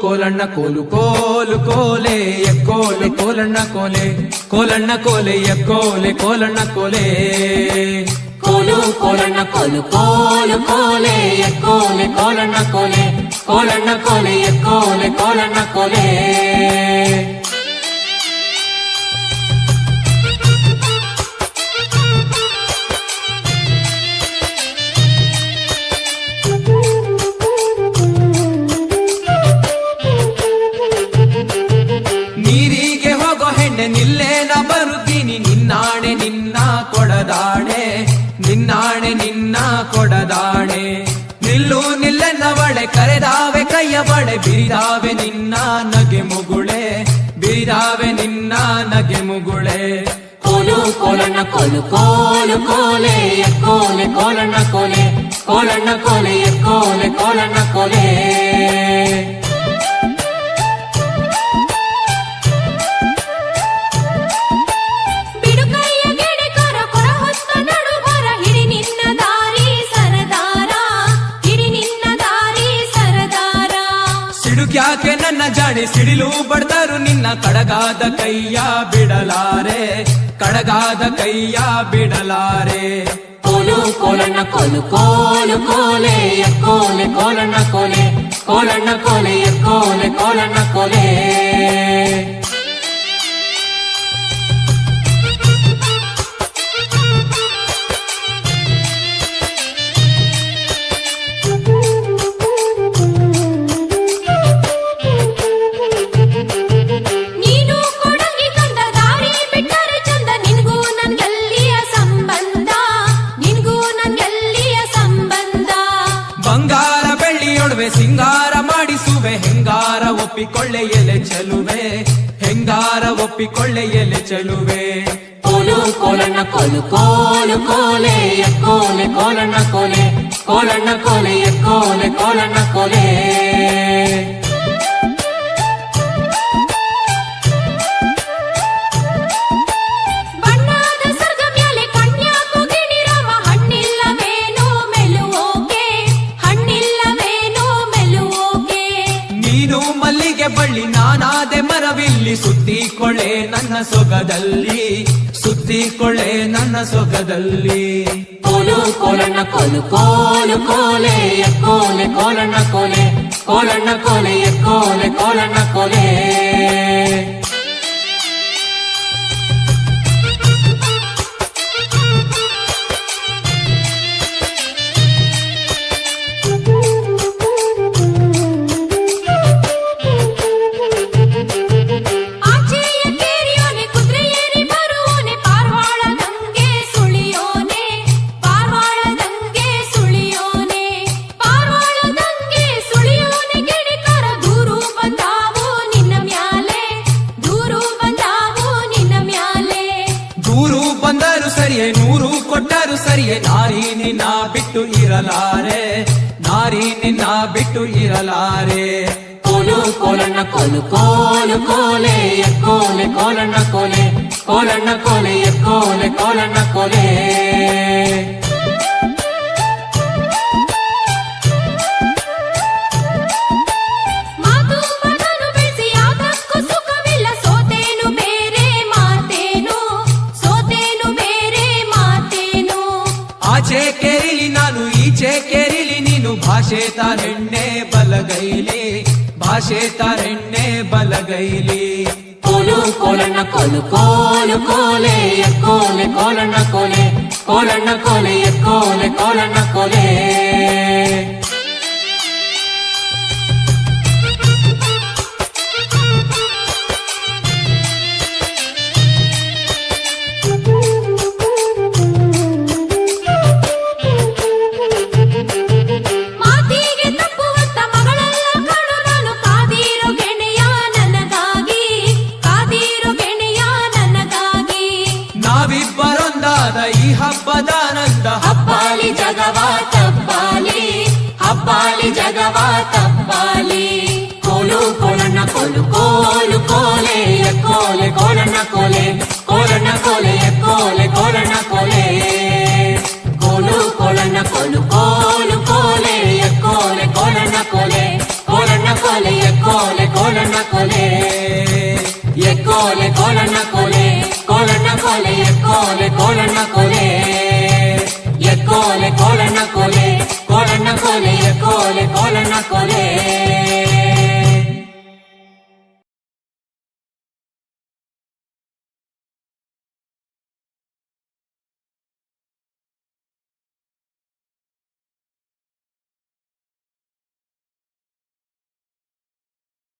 కోలన్న కోలు కోలు కోలే ఎక్కోలే కోలన్న కోలే కోలన్న కోలే ఎక్కోలే కోలన్న కోలే. కోలు కోలన్న కోలు కోలు కోలే ఎక్కోలే కోలన్న కోలే కోలన్న కోలే ఎక్కోలే కోలన్న కోలే. ಅನ್ನ ಕೊಡದಾಣೆ. ನಿಲ್ಲು ನಿಲ್ಲೆನ್ನವಳೆ ಕರೆದಾವೆ ಕೈಯ ಬಡೆ ಬಿರಿದಾವೆ ನಿನ್ನ ನಗೆ ಮುಗುಳೆ. ಬಿರಿದಾವೆ ನಿನ್ನ ನಗೆ ಮುಗುಳೆ. ಕೋಲು ಕೋಲಣ್ಣ ಕೋಲು ಕೋಲು ಕೋಲೆ ಕೋಲೆ ಕೋಲಣ್ಣ ಕೋಲೆ ಕೋಲಣ್ಣ ಕೋಲೆ ಕೋಲೆ ಕೋಲಣ್ಣ ಕೋಲೆ. ಮಾಡಿ ಸಿಡಿಲು ಬಡ್ದರು ನಿನ್ನ ಕಡಗಾದ ಕೈಯ ಬಿಡಲಾರೆ ಕಡಗಾದ ಕೈಯ ಬಿಡಲಾರೆ ಕೋಲು ಕೋಲಣ್ಣ ಕೋಲು ಕೋಲು ಕೋಲೆ ಕೋಲೆ ಕೋಲಣ್ಣ ಕೋಲೆ ಕೋಲಣ್ಣ ಕೋಲೆ ಕೋಲೆ ಕೋಲಣ್ಣ ಕೋಲೆ ಹೆಂಗಾರ ಒಪ್ಪಿಕೊಳ್ಳೆಯಲೆ ಚೆಲುವೆ ಹೆಂಗಾರ ಒಪ್ಪಿಕೊಳ್ಳೆಯಲೆ ಚೆಲುವೆ ಕೋಲು ಕೋಲಣ್ಣ ಕೋಲು ಕೋಲು ಕೋಲೆ ಕೋಲೆ ಕೋಲಣ್ಣ ಕೋಲೆ ಕೋಲಣ್ಣ ಕೋಲೆ ಕೋಲೆ ಕೋಲಣ್ಣ ಕೋಲೆ ಗಾದೆ ಮರವಿಲ್ಲಿ ಸುತ್ತಿ ಕೊಳೆ ನನ್ನ ಸೊಗದಲ್ಲಿ. ಸುತ್ತಿ ಕೊಳೆ ನನ್ನ ಸೊಗದಲ್ಲಿ. ಕೋಲು ಕೋಲಣ್ಣ ಕೋಲು ಕೋಲು ಕೋಲೆ ಕೋಲೆ ಕೋಲಣ್ಣ ಕೋಲೆ ಕೋಲಣ್ಣ ಕೋಲೆ ಕೋಲೆ ಕೋಲಣ್ಣ ಕೋಲೆ. ನಿನ್ನ ಬಿಟ್ಟು ಇರಲಾರೆ ನಾರಿ ನಿನ್ನ ಬಿಟ್ಟು ಇರಲಾರೆ ಕೋಲು ಕೋಲಣ್ಣ ಕೋಲು ಕೋಲು ಕೋಲೆ ಕೋಲೆ ಕೋಲಣ್ಣ ಕೋಲೆ ಕೋಲಣ್ಣ ಕೋಲೆ ಕೋಲೆ ಕೋಲಣ್ಣ ಕೋಲೆ ಭಾಷೆತ ನಿನ್ನೆ ಬಲಗೈಲಿ ಭಾಷೆತ ನಿನ್ನೆ ಬಲಗೈಲಿ ಕೋಲು ಕೋಲಣ್ಣ ಕೋಲು ಕೋಲು ಕೋಲೆ ಕೋಲೆ ಕೋಲಣ್ಣ ಕೋಲೆ ಕೋಲಣ್ಣ ಕೋಲೆ ಕೋಲೆ ಕೋಲಣ್ಣ ಕೋಲೆ cole, colonna cole, e cole, colonna cole, colonna cole, e cole, colonna cole, e cole, colonna cole, colonna cole, e cole, colonna cole.